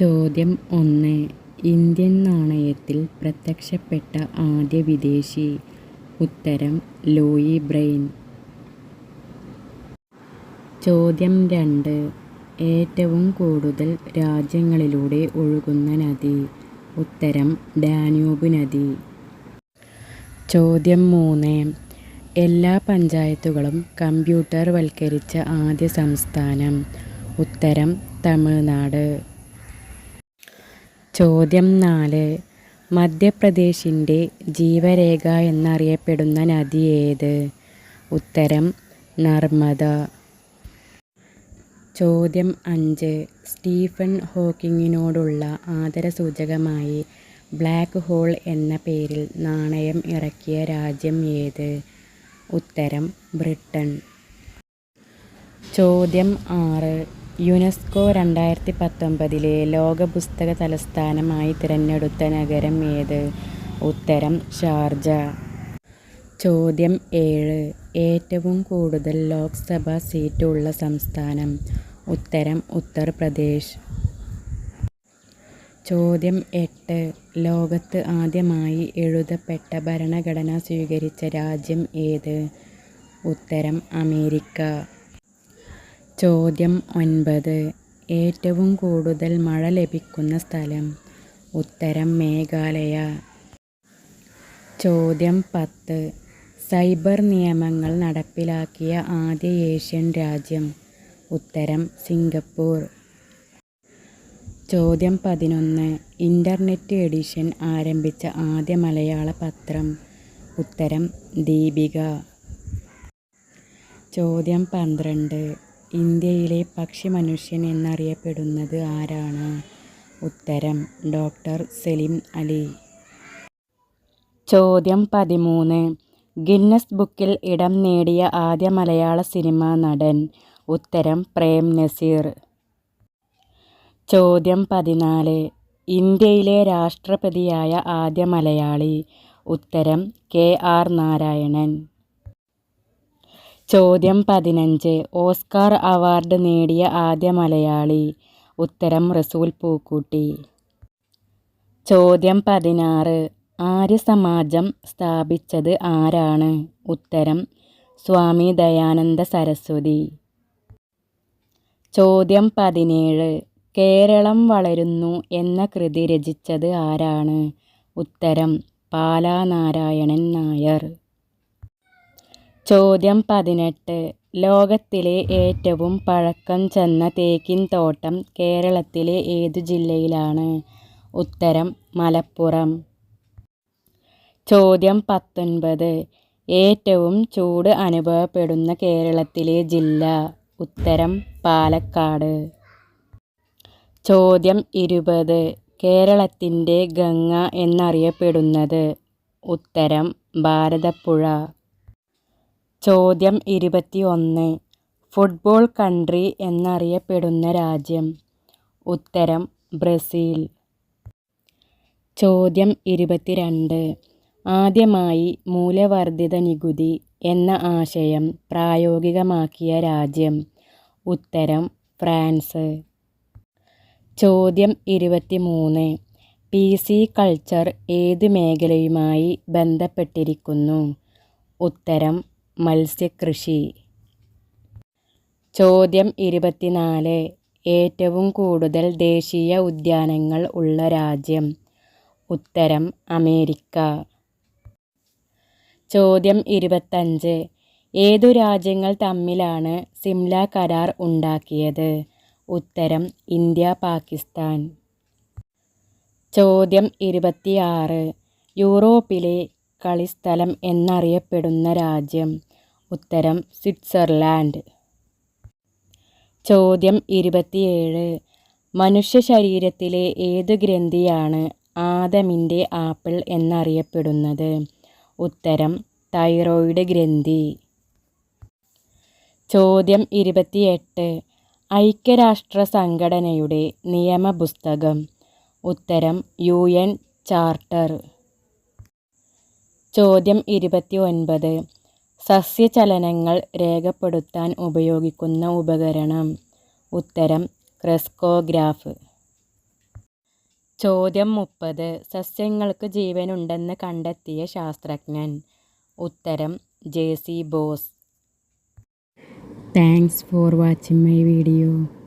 ചോദ്യം ഒന്ന്. ഇന്ത്യൻ നാണയത്തിൽ പ്രത്യക്ഷപ്പെട്ട ആദ്യ വിദേശി. ഉത്തരം ലൂയി ബ്രെയിൻ. ചോദ്യം രണ്ട്. ഏറ്റവും കൂടുതൽ രാജ്യങ്ങളിലൂടെ ഒഴുകുന്ന നദി. ഉത്തരം ഡാന്യൂബ് നദി. ചോദ്യം മൂന്ന്. എല്ലാ പഞ്ചായത്തുകളും കമ്പ്യൂട്ടർവൽക്കരിച്ച ആദ്യ സംസ്ഥാനം. ഉത്തരം തമിഴ്നാട്. ചോദ്യം നാല്. മധ്യപ്രദേശിന്റെ ജീവരേഖ എന്നറിയപ്പെടുന്ന നദി ഏത്? ഉത്തരം നർമ്മദ. ചോദ്യം അഞ്ച്. സ്റ്റീഫൻ ഹോക്കിങ്ങിനോടുള്ള ആദരസൂചകമായി ബ്ലാക്ക് ഹോൾ എന്ന പേരിൽ നാണയം ഇറക്കിയ രാജ്യം ഏത്? ഉത്തരം ബ്രിട്ടൻ ചോദ്യം ആറ്. യുനെസ്കോ രണ്ടായിരത്തി പത്തൊമ്പതിലെ ലോക പുസ്തക തലസ്ഥാനമായി തിരഞ്ഞെടുത്ത നഗരം ഏത്? ഉത്തരം ഷാർജ. ചോദ്യം ഏഴ്. ഏറ്റവും കൂടുതൽ ലോക്സഭാ സീറ്റ് ഉള്ള സംസ്ഥാനം. ഉത്തരം ഉത്തർപ്രദേശ്. ചോദ്യം എട്ട്. ലോകത്ത് ആദ്യമായി എഴുതപ്പെട്ട ഭരണഘടന സ്വീകരിച്ച രാജ്യം ഏത്? ഉത്തരം അമേരിക്ക. ചോദ്യം ഒൻപത്. ഏറ്റവും കൂടുതൽ മഴ ലഭിക്കുന്ന സ്ഥലം. ഉത്തരം മേഘാലയ. ചോദ്യം പത്ത്. സൈബർ നിയമങ്ങൾ നടപ്പിലാക്കിയ ആദ്യ ഏഷ്യൻ രാജ്യം. ഉത്തരം സിംഗപ്പൂർ. ചോദ്യം പതിനൊന്ന്. ഇന്റർനെറ്റ് എഡിഷൻ ആരംഭിച്ച ആദ്യ മലയാള പത്രം. ഉത്തരം ദീപിക. ചോദ്യം പന്ത്രണ്ട്. ഇന്ത്യയിലെ പക്ഷി മനുഷ്യൻ എന്നറിയപ്പെടുന്നത് ആരാണ്? ഉത്തരം ഡോക്ടർ സലിം അലി. ചോദ്യം പതിമൂന്ന്. ഗിന്നസ് ബുക്കിൽ ഇടം നേടിയ ആദ്യ മലയാള സിനിമാ നടൻ. ഉത്തരം പ്രേം നസീർ. ചോദ്യം പതിനാല്. ഇന്ത്യയിലെ രാഷ്ട്രപതിയായ ആദ്യ മലയാളി. ഉത്തരം കെ ആർ നാരായണൻ. ചോദ്യം പതിനഞ്ച്. ഓസ്കാർ അവാർഡ് നേടിയ ആദ്യ മലയാളി. ഉത്തരം റസൂൽ പൂക്കുട്ടി. ചോദ്യം പതിനാറ്. ആര്യസമാജം സ്ഥാപിച്ചത് ആരാണ്? ഉത്തരം സ്വാമി ദയാനന്ദ സരസ്വതി. ചോദ്യം പതിനേഴ്. കേരളം വളരുന്നു എന്ന കൃതി രചിച്ചത് ആരാണ്? ഉത്തരം പാലാനാരായണൻ നായർ. ചോദ്യം പതിനെട്ട്. ലോകത്തിലെ ഏറ്റവും പഴക്കം ചെന്ന തേക്കിൻ തോട്ടം കേരളത്തിലെ ഏതു ജില്ലയിലാണ്? ഉത്തരം മലപ്പുറം. ചോദ്യം പത്തൊൻപത്. ഏറ്റവും ചൂട് അനുഭവപ്പെടുന്ന കേരളത്തിലെ ജില്ല. ഉത്തരം പാലക്കാട്. ചോദ്യം ഇരുപത്. കേരളത്തിന്റെ ഗംഗ എന്നറിയപ്പെടുന്നത്? ഉത്തരം ഭാരതപ്പുഴ. ചോദ്യം ഇരുപത്തി ഒന്ന് ഫുട്ബോൾ കൺട്രി എന്നറിയപ്പെടുന്ന രാജ്യം. ഉത്തരം ബ്രസീൽ. ചോദ്യം ഇരുപത്തിരണ്ട്. ആദ്യമായി മൂല്യവർദ്ധിത നികുതി എന്ന ആശയം പ്രായോഗികമാക്കിയ രാജ്യം. ഉത്തരം ഫ്രാൻസ്. ചോദ്യം ഇരുപത്തിമൂന്ന്. പി സി കൾച്ചർ ഏത് മേഖലയുമായി ബന്ധപ്പെട്ടിരിക്കുന്നു? ഉത്തരം മത്സ്യകൃഷി. ചോദ്യം ഇരുപത്തിനാല്. ഏറ്റവും കൂടുതൽ ദേശീയ ഉദ്യാനങ്ങൾ ഉള്ള രാജ്യം. ഉത്തരം അമേരിക്ക. ചോദ്യം ഇരുപത്തഞ്ച്. ഏതു രാജ്യങ്ങൾ തമ്മിലാണ് സിംല കരാർ ഉണ്ടാക്കിയത്? ഉത്തരം ഇന്ത്യ പാകിസ്ഥാൻ. ചോദ്യം ഇരുപത്തിയാറ്. യൂറോപ്പിലെ കളിസ്ഥലം എന്നറിയപ്പെടുന്ന രാജ്യം. ഉത്തരം സ്വിറ്റ്സർലാൻഡ്. ചോദ്യം ഇരുപത്തിയേഴ്. മനുഷ്യ ശരീരത്തിലെ ഏത് ഗ്രന്ഥിയാണ് ആദമിന്റെ ആപ്പിൾ എന്നറിയപ്പെടുന്നത്? ഉത്തരം തൈറോയിഡ് ഗ്രന്ഥി. ചോദ്യം ഇരുപത്തിയെട്ട്. ഐക്യരാഷ്ട്ര സംഘടനയുടെ നിയമപുസ്തകം. ഉത്തരം യു എൻ ചാർട്ടർ. ചോദ്യം ഇരുപത്തി ഒൻപത് സസ്യചലനങ്ങൾ രേഖപ്പെടുത്താൻ ഉപയോഗിക്കുന്ന ഉപകരണം. ഉത്തരം ക്രെസ്കോഗ്രാഫ്. ചോദ്യം മുപ്പത്. സസ്യങ്ങൾക്ക് ജീവനുണ്ടെന്ന് കണ്ടെത്തിയ ശാസ്ത്രജ്ഞൻ. ഉത്തരം J C Bose. Thanks for watching my video